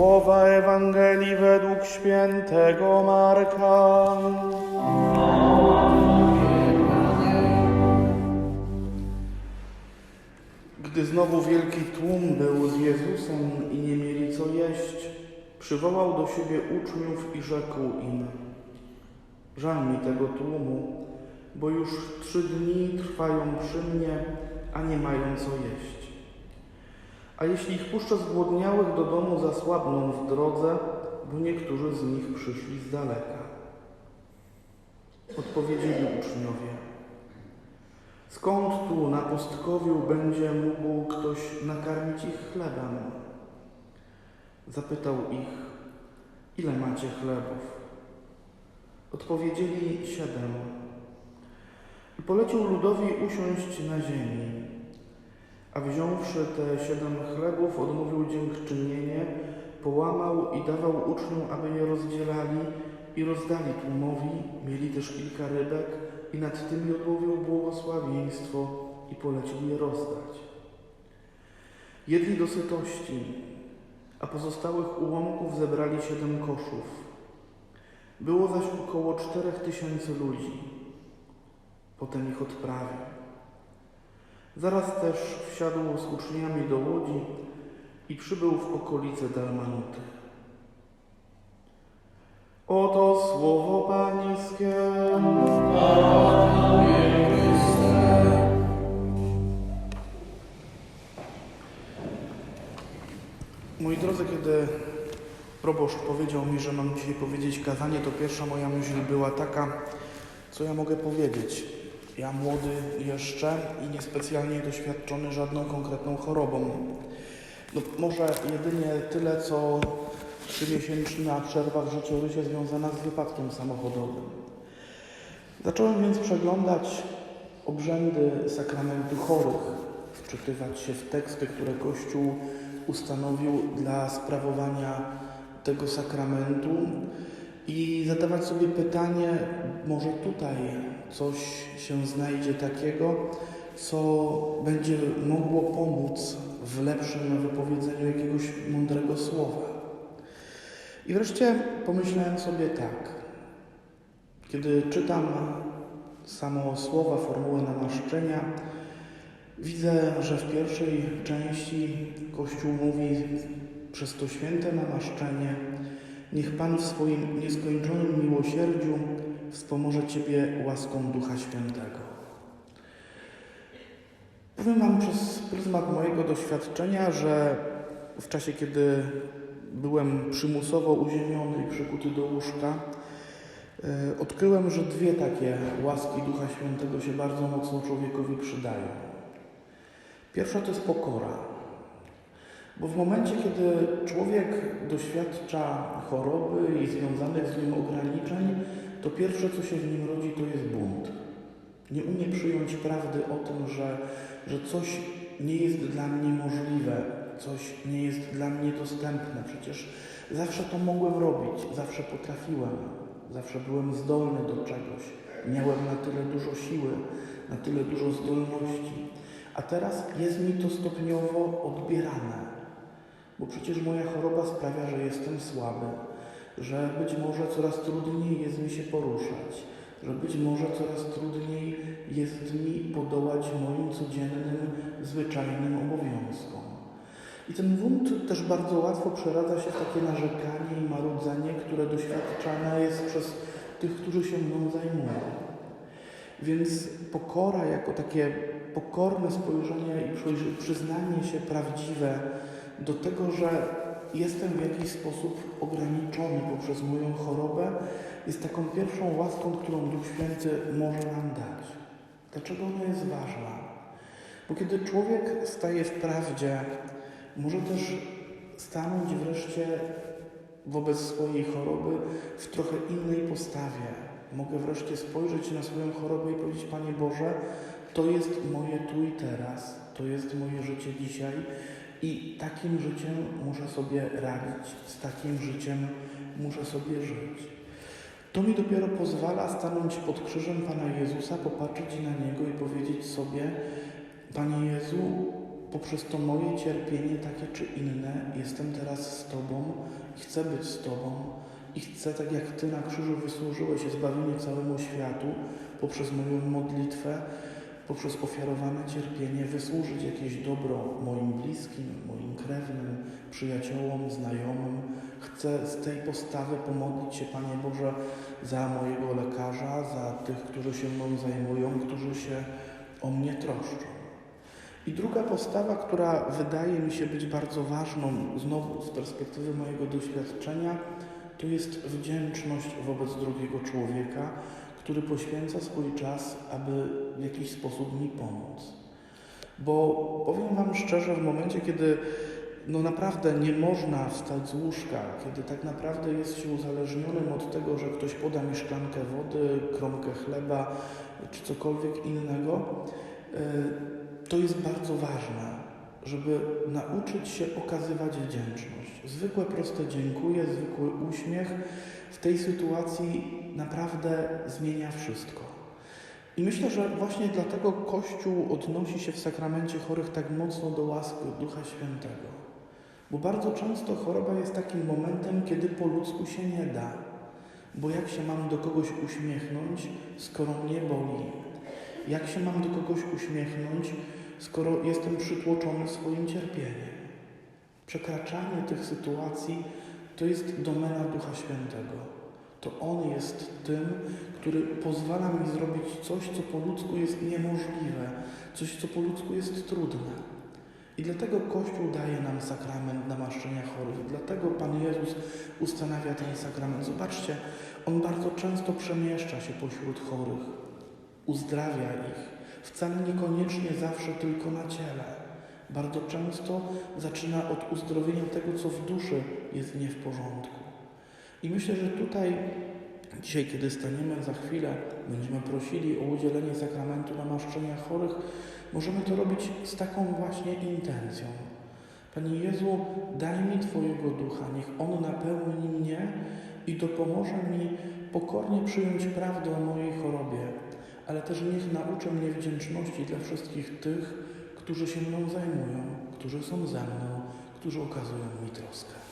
Słowa Ewangelii według świętego Marka. Gdy znowu wielki tłum był z Jezusem i nie mieli co jeść, przywołał do siebie uczniów i rzekł im: Żal mi tego tłumu, bo już trzy dni trwają przy mnie, a nie mają co jeść. A jeśli ich puszczę zgłodniałych do domu, zasłabną w drodze, bo niektórzy z nich przyszli z daleka. Odpowiedzieli uczniowie. Skąd tu na pustkowiu będzie mógł ktoś nakarmić ich chlebem? Zapytał ich, ile macie chlebów? Odpowiedzieli siedem. I polecił ludowi usiąść na ziemi. A wziąwszy te siedem chlebów, odmówił dziękczynienie, połamał i dawał uczniom, aby je rozdzielali i rozdali tłumowi. Mieli też kilka rybek i nad tymi odmówił błogosławieństwo i polecił je rozdać. Jedli do sytości, a pozostałych ułomków zebrali siedem koszów. Było zaś około czterech tysięcy ludzi. Potem ich odprawił. Zaraz też wsiadł z uczniami do łodzi i przybył w okolice Dalmanuty. Oto słowo Pańskie. Moi drodzy, kiedy proboszcz powiedział mi, że mam dzisiaj powiedzieć kazanie, to pierwsza moja myśl była taka, co ja mogę powiedzieć. Ja młody jeszcze i niespecjalnie doświadczony żadną konkretną chorobą. No, może jedynie tyle, co trzymiesięczna przerwa w życiorysie związana z wypadkiem samochodowym. Zacząłem więc przeglądać obrzędy sakramentu chorych, wczytywać się w teksty, które Kościół ustanowił dla sprawowania tego sakramentu i zadawać sobie pytanie, może tutaj coś się znajdzie takiego, co będzie mogło pomóc w lepszym wypowiedzeniu jakiegoś mądrego słowa. I wreszcie pomyślałem sobie tak. Kiedy czytam samo słowa, formułę namaszczenia, widzę, że w pierwszej części Kościół mówi przez to święte namaszczenie Niech Pan w swoim nieskończonym miłosierdziu wspomoże Ciebie łaską Ducha Świętego. Powiem Wam przez pryzmat mojego doświadczenia, że w czasie, kiedy byłem przymusowo uziemiony i przykuty do łóżka, e, odkryłem, że dwie takie łaski Ducha Świętego się bardzo mocno człowiekowi przydają. Pierwsza to jest pokora. Bo w momencie, kiedy człowiek doświadcza choroby i związanych z nim ograniczeń, to pierwsze, co się w nim rodzi, to jest bunt. Nie umie przyjąć prawdy o tym, że, że coś nie jest dla mnie możliwe, coś nie jest dla mnie dostępne. Przecież zawsze to mogłem robić, zawsze potrafiłem, zawsze byłem zdolny do czegoś. Miałem na tyle dużo siły, na tyle dużo zdolności. A teraz jest mi to stopniowo odbierane bo przecież moja choroba sprawia, że jestem słaby, że być może coraz trudniej jest mi się poruszać, że być może coraz trudniej jest mi podołać moim codziennym, zwyczajnym obowiązkom. I ten bunt też bardzo łatwo przeradza się w takie narzekanie i marudzenie, które doświadczane jest przez tych, którzy się mną zajmują. Więc pokora jako takie pokorne spojrzenie i przyznanie się prawdziwe, do tego, że jestem w jakiś sposób ograniczony poprzez moją chorobę, jest taką pierwszą łaską, którą Duch Święty może nam dać. Dlaczego ona jest ważna? Bo kiedy człowiek staje w prawdzie, może też stanąć wreszcie wobec swojej choroby w trochę innej postawie. Mogę wreszcie spojrzeć na swoją chorobę i powiedzieć: Panie Boże, to jest moje tu i teraz, to jest moje życie dzisiaj i takim życiem muszę sobie radzić, z takim życiem muszę sobie żyć. To mi dopiero pozwala stanąć pod krzyżem Pana Jezusa, popatrzeć na Niego i powiedzieć sobie, Panie Jezu, poprzez to moje cierpienie, takie czy inne, jestem teraz z Tobą i chcę być z Tobą i chcę, tak jak Ty na krzyżu wysłużyłeś zbawienie całemu światu poprzez moją modlitwę, poprzez ofiarowane cierpienie, wysłużyć jakieś dobro moim bliskim, moim krewnym, przyjaciołom, znajomym. Chcę z tej postawy pomodlić się, Panie Boże, za mojego lekarza, za tych, którzy się mną zajmują, którzy się o mnie troszczą. I druga postawa, która wydaje mi się być bardzo ważną, znowu z perspektywy mojego doświadczenia, to jest wdzięczność wobec drugiego człowieka, który poświęca swój czas, aby w jakiś sposób mi pomóc. Bo powiem Wam szczerze, w momencie, kiedy no naprawdę nie można wstać z łóżka, kiedy tak naprawdę jest się uzależnionym od tego, że ktoś poda mi szklankę wody, kromkę chleba czy cokolwiek innego, y, to jest bardzo ważne, żeby nauczyć się okazywać wdzięczność. Zwykłe, proste dziękuję, zwykły uśmiech w tej sytuacji naprawdę zmienia wszystko. I myślę, że właśnie dlatego Kościół odnosi się w sakramencie chorych tak mocno do łaski Ducha Świętego. Bo bardzo często choroba jest takim momentem, kiedy po ludzku się nie da. Bo jak się mam do kogoś uśmiechnąć, skoro mnie boli? Jak się mam do kogoś uśmiechnąć, skoro jestem przytłoczony swoim cierpieniem? Przekraczanie tych sytuacji to jest domena Ducha Świętego. To On jest tym, który pozwala mi zrobić coś, co po ludzku jest niemożliwe, coś, co po ludzku jest trudne. I dlatego Kościół daje nam sakrament namaszczenia chorych. Dlatego Pan Jezus ustanawia ten sakrament. Zobaczcie, On bardzo często przemieszcza się pośród chorych, uzdrawia ich. Wcale niekoniecznie zawsze tylko na ciele. Bardzo często zaczyna od uzdrowienia tego, co w duszy jest nie w porządku. I myślę, że tutaj dzisiaj, kiedy staniemy za chwilę, będziemy prosili o udzielenie sakramentu namaszczenia chorych, możemy to robić z taką właśnie intencją. Panie Jezu, daj mi Twojego ducha, niech On napełni mnie i dopomoże mi pokornie przyjąć prawdę o mojej chorobie, ale też niech nauczy mnie wdzięczności dla wszystkich tych, którzy się mną zajmują, którzy są ze mną, którzy okazują mi troskę.